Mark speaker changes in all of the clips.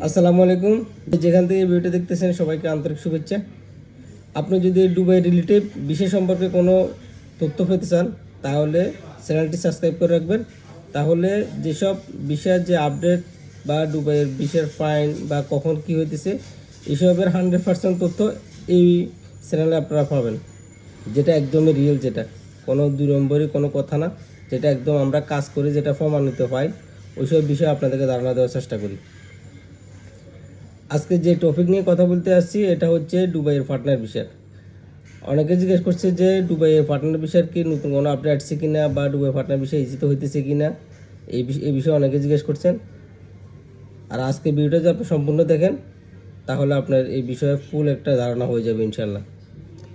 Speaker 1: আসসালামু আলাইকুম। যেখান থেকে ভিডিওটা দেখতেছেন সবাইকে আন্তরিক শুভেচ্ছা। আপনি যদি দুবাই রিলেটিভ বিষয় সম্পর্কে কোনো তথ্য পেতে চান, তাহলে চ্যানেলটি সাবস্ক্রাইব করে রাখবেন। তাহলে যেসব বিষয়ের যে আপডেট বা দুবাইয়ের বিষয়ের ফাইন বা কখন কি হইতেছে, এসবের হান্ড্রেড পার্সেন্ট তথ্য এই চ্যানেলে আপনারা পাবেন। যেটা একদমই রিয়েল যেটা। কোনো দুই নম্বরই কোনো কথা না। যেটা একদম আমরা কাজ করি যেটা প্রমাণিত পাই ওইসব বিষয়ে আপনাদেরকে ধারণা দেওয়ার চেষ্টা করি। আজকে যে টপিক নিয়ে কথা বলতে আসছি, এটা হচ্ছে দুবাইয়ের পার্টনার বিষয় অনেকে জিজ্ঞেস করছে যে, দুবাইয়ের পার্টনার বিষয়ের কি নতুন কোনো আপডেট আসছে কি না বা দুবাই পার্টনার বিষয় ইজিত হইতেছে কিনা? এই বিষয়, এই বিষয়ে অনেকে জিজ্ঞেস করছেন। আর আজকে ভিডিওটা যদি আপনি সম্পূর্ণ দেখেন, তাহলে আপনার এই বিষয়ে ফুল একটা ধারণা হয়ে যাবে ইনশাল্লাহ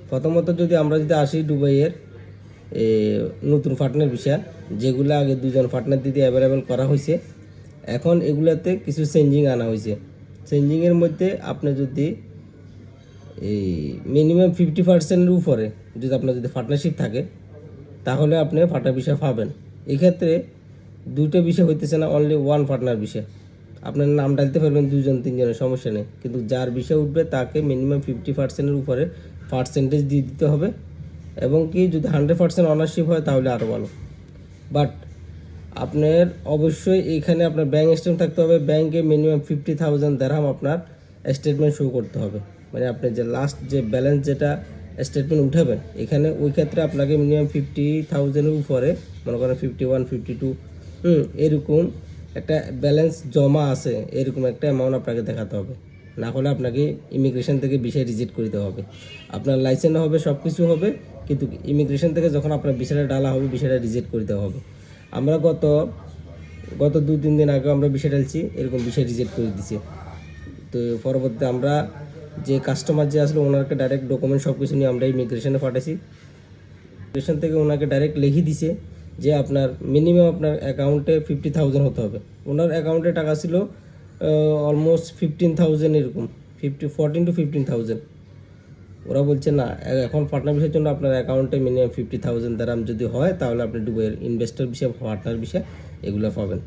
Speaker 1: প্রথমত যদি আমরা যদি আসি দুবাইয়ের নতুন পার্টনার বিষয় যেগুলো আগে দুজন পার্টনার দিদি অ্যাভেলেবেল করা হয়েছে এখন এগুলাতে কিছু চেঞ্জিং আনা হয়েছে চেঞ্জিংয়ের মধ্যে আপনি যদি এই মিনিমাম ফিফটি পার্সেন্টের উপরে যদি আপনার যদি পার্টনারশিপ থাকে, তাহলে আপনি পার্টনার বিষয় পাবেন। এক্ষেত্রে দুইটা বিষয় হইতেছে না অনলি ওয়ান পার্টনার বিষয়। আপনার নাম ডালতে পারবেন দুজন তিনজনের, সমস্যা নেই। কিন্তু যার বিষয় উঠবে, তাকে মিনিমাম ফিফটি পার্সেন্টের উপরে পার্সেন্টেজ দিয়ে দিতে হবে। এবং কি যদি হান্ড্রেড পার্সেন্ট অনারশিপ হয়, তাহলে আরও ভালো। বাট আপনার অবশ্যই এখানে আপনার ব্যাংক স্টেটমেন্ট থাকতে হবে ব্যাংকে মিনিমাম ফিফটি থাউজেন্ড দেড়হাম আপনার স্টেটমেন্ট শো করতে হবে। মানে আপনি যে লাস্ট যে ব্যালেন্স যেটা স্টেটমেন্ট উঠাবেন, এখানে ওই ক্ষেত্রে আপনাকে মিনিমাম ফিফটি থাউজেন্ডের উপরে, মনে করেন fifty one fifty two hmm, এরকম একটা ব্যালেন্স জমা আছে, এরকম একটা অ্যামাউন্ট আপনাকে দেখাতে হবে। না হলে আপনাকে ইমিগ্রেশন থেকে বিষয় রিজেক্ট করে দেওয়া হবে। আপনার লাইসেন্স হবে সব কিছু হবে, কিন্তু ইমিগ্রেশন থেকে যখন আপনার বিষয়টা ডালা হবে বিষয়টা রিজেক্ট করে দেওয়া হবে। আমরা গত গত দু তিন দিন আগে আমরা বিষয় ডালছি এরকম বিষয় রিজেক্ট করে দিছে। তো পরবর্তীতে আমরা যে কাস্টমার যে আসলো, ওনাকে ডাইরেক্ট ডকুমেন্ট সব কিছু নিয়ে আমরা ইমিগ্রেশনে পাঠাইছি। ইমিগ্রেশন থেকে ওনাকে ডাইরেক্ট লিখে দিছে যে আপনার মিনিমাম আপনার অ্যাকাউন্টে ফিফটি থাউজেন্ড হতে হবে। ওনার অ্যাকাউন্টে টাকা ছিল অলমোস্ট ফিফটিন থাউজেন্ড এরকম fifty fourteen to fifteen thousand ওরা বলছে, না, এখন পার্টনার বিষয়ের জন্য আপনার অ্যাকাউন্টে মিনিমাম ফিফটি থাউজেন্ড দ্বারাম যদি হয়, তাহলে আপনি ডুবের ইনভেস্টর বিষয় পার্টনার বিষয় এগুলো পাবেন।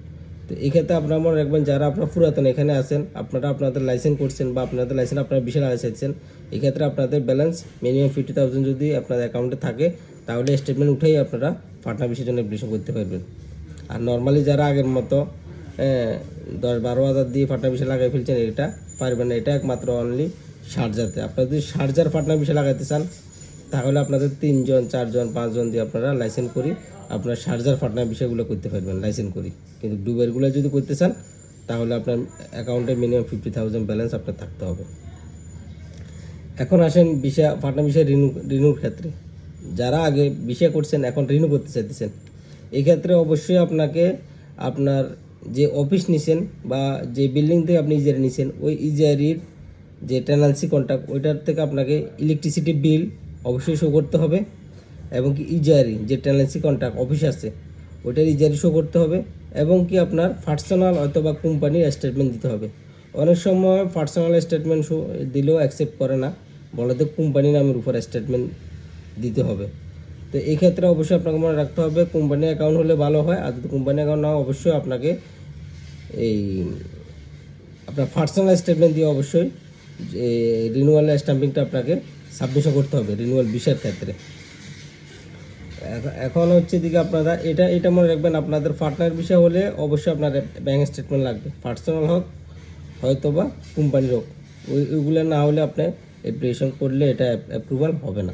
Speaker 1: তো এক্ষেত্রে ক্ষেত্রে আপনার মনে রাখবেন, যারা আপনার পুরাতন এখানে আছেন, আপনারা আপনাদের লাইসেন্স করছেন বা আপনাদের লাইসেন্স আপনার বিশাল লাগাইছেন এক্ষেত্রে আপনাদের ব্যালেন্স মিনিমাম ফিফটি থাউজেন্ড যদি আপনার অ্যাকাউন্টে থাকে, তাহলে স্টেটমেন্ট উঠেই আপনারা পার্টনার বিষয়ের জন্য অ্যাপ্লিকেশন করতে পারবেন। আর নর্মালি যারা আগের মতো দশ বারো হাজার দিয়ে পার্টনার বিষয় লাগাই ফেলছেন, এটা পারবেন না, এটা একমাত্র অনলি সারজাতে আপনারা যদি সারজার পার্টনার বিষয় লাগাইতে চান, তাহলে আপনাদের তিনজন, চারজন, পাঁচজন দিয়ে আপনারা লাইসেন্স করি, আপনার সারজার পার্টনার বিষয়গুলো করতে পারবেন লাইসেন্স করি। কিন্তু ডুবেরগুলো যদি করতে চান, তাহলে আপনার অ্যাকাউন্টে মিনিমাম ফিফটি থাউজেন্ড ব্যালেন্স আপনার থাকতে হবে। এখন আসেন বিষয় পার্টনার বিষয় রিনিউ রিনিউর ক্ষেত্রে। যারা আগে বিষয় করছেন, এখন রিনিউ করতে চাইতেছেন, এই ক্ষেত্রে অবশ্যই আপনাকে আপনার যে অফিস নিছেন বা যে বিল্ডিং থেকে আপনি ইজারি নিছেন, ওই ইজারির যে টেনান্সি কন্ট্রাক্ট ওইটার থেকে আপনাকে ইলেকট্রিসিটি বিল অবশ্যই শো করতে হবে এবং কি ইজারি যে টেনান্সি কন্ট্রাক্ট অফিস আছে, ওইটার ইজারি শো করতে হবে এবং কি আপনার পার্সোনাল অথবা কোম্পানির স্টেটমেন্ট দিতে হবে। অনেক সময় পার্সোনাল স্টেটমেন্ট শো দিলেও অ্যাকসেপ্ট করে না, বলে তো কোম্পানি নামের উপর স্টেটমেন্ট দিতে হবে। তো এই ক্ষেত্রে অবশ্যই আপনাকে মনে রাখতে হবে কোম্পানি অ্যাকাউন্ট হলে ভালো হয়, আর যদি কোম্পানি অ্যাকাউন্ট না অবশ্যই আপনাকে এই আপনার পার্সোনাল স্টেটমেন্ট দিয়ে অবশ্যই যে রিনিউয়াল স্ট্যাম্পিংটা আপনাকে সাবমিশন করতে হবে রিনিউয়াল বিষয়ের ক্ষেত্রে। এখন- হচ্ছে দিকে আপনারা, এটা এটা মনে রাখবেন, আপনাদের পার্টনার বিষয় হলে অবশ্যই আপনার ব্যাঙ্ক স্টেটমেন্ট লাগবে। পার্সোনাল হোক হয়তো বা কোম্পানির হোক, ওই, ওইগুলো না হলে আপনি অ্যাপ্লিকেশন করলে এটা অ্যাপ্রুভাল হবে না।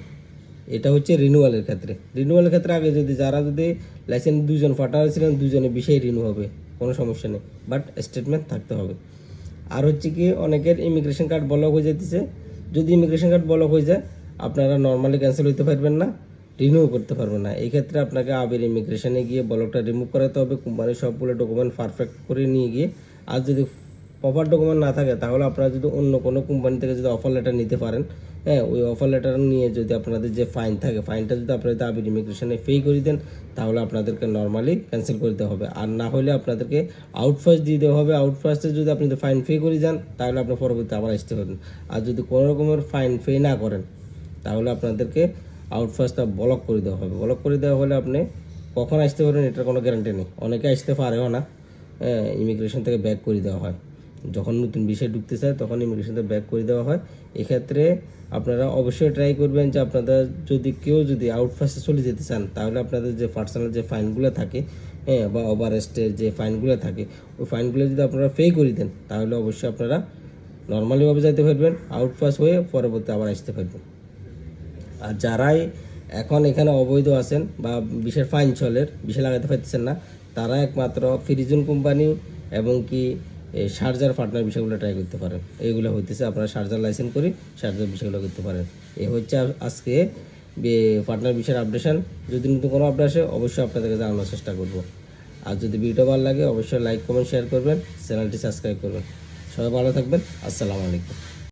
Speaker 1: এটা হচ্ছে রিনিউয়ালের ক্ষেত্রে। রিনিউয়ালের ক্ষেত্রে আগে যদি, যারা যদি লাইসেন্স দুজন পার্টনার ছিলেন দুজনে বিষয়ে রিনিউ হবে, কোনো সমস্যা নেই। বাট স্টেটমেন্ট থাকতে হবে। আর হচ্ছে কি অনেকের ইমিগ্রেশন কার্ড ব্লক হয়ে যেতেছে যদি ইমিগ্রেশন কার্ড ব্লক হয়ে যায়, আপনারা নর্মালি ক্যান্সেল হইতে পারবেন না রিনিউ করতে পারবেন না। এই ক্ষেত্রে আপনাকে আবির ইমিগ্রেশনে গিয়ে ব্লকটা রিমুভ করাতে হবে কোম্পানির সবগুলো ডকুমেন্ট পারফেক্ট করে নিয়ে গিয়ে। আর যদি প্রপার ডকুমেন্ট না থাকে, তাহলে আপনারা যদি অন্য কোনো কোম্পানি থেকে যদি অফার লেটার নিতে পারেন হ্যাঁ ওই অফার লেটার নিয়ে যদি আপনাদের যে ফাইন থাকে ফাইনটা যদি আপনারা যদি আবির ইমিগ্রেশনে পে করে দেন, তাহলে আপনাদেরকে নর্মালি ক্যান্সেল করতে হবে। আর না হলে আপনাদেরকে আউটফাস্ট দিয়ে দেওয়া হবে। আউটফাস্টে যদি আপনি ফাইন পে করে যান, তাহলে আপনি পরবর্তীতে আবার আসতে পারবেন। আর যদি কোনো রকমের ফাইন পে না করেন, তাহলে আপনাদেরকে আউটফাস্টটা ব্লক করে দেওয়া হবে। ব্লক করে দেওয়া হলে আপনি কখন আসতে পারবেন, এটার কোনো গ্যারান্টি নেই। অনেকে আসতে পারেও না হ্যাঁ ইমিগ্রেশন থেকে ব্যাক করে দেওয়া হয়। যখন নতুন বিষয় ঢুকতে চায় তখন ইমিগ্রেশনতে ব্যাক করে দেওয়া হয়। এক্ষেত্রে আপনারা অবশ্যই ট্রাই করবেন যে আপনাদের যদি কেউ যদি আউটফাসে চলে যেতে চান, তাহলে আপনাদের যে পার্সোনাল যে ফাইনগুলো থাকে হ্যাঁ বা ওভারেস্টের যে ফাইনগুলো থাকে, ওই ফাইনগুলো যদি আপনারা পে করে দেন, তাহলে অবশ্যই আপনারা নর্মালিভাবে যাইতে পারবেন আউটপাস হয়ে পরবর্তী আবার আসতে পারবেন। আর যারাই এখন এখানে অবৈধ আছেন বা বিশেষ ফাইন চলের বিশে লাগাতে পারতেছেন না, তারা একমাত্র ফ্রিজুন কোম্পানি এবং কি এই সার্জার পার্টনার বিষয়গুলো ট্রাই করতে পারেন। এইগুলো হইতেছে আপনারা সার্জার লাইসেন্স করি সার্জার বিষয়গুলো করতে পারেন। এই হচ্ছে আজকে পার্টনার বিষয়ের আপডেশন যদি নতুন কোনো আপডেট আসে, অবশ্যই আপনাদেরকে জানানোর চেষ্টা করব। আর যদি ভিডিও ভালো লাগে, অবশ্যই লাইক কমেন্ট শেয়ার করবেন। চ্যানেলটি সাবস্ক্রাইব করবেন। সবাই ভালো থাকবেন। আসসালামু আলাইকুম।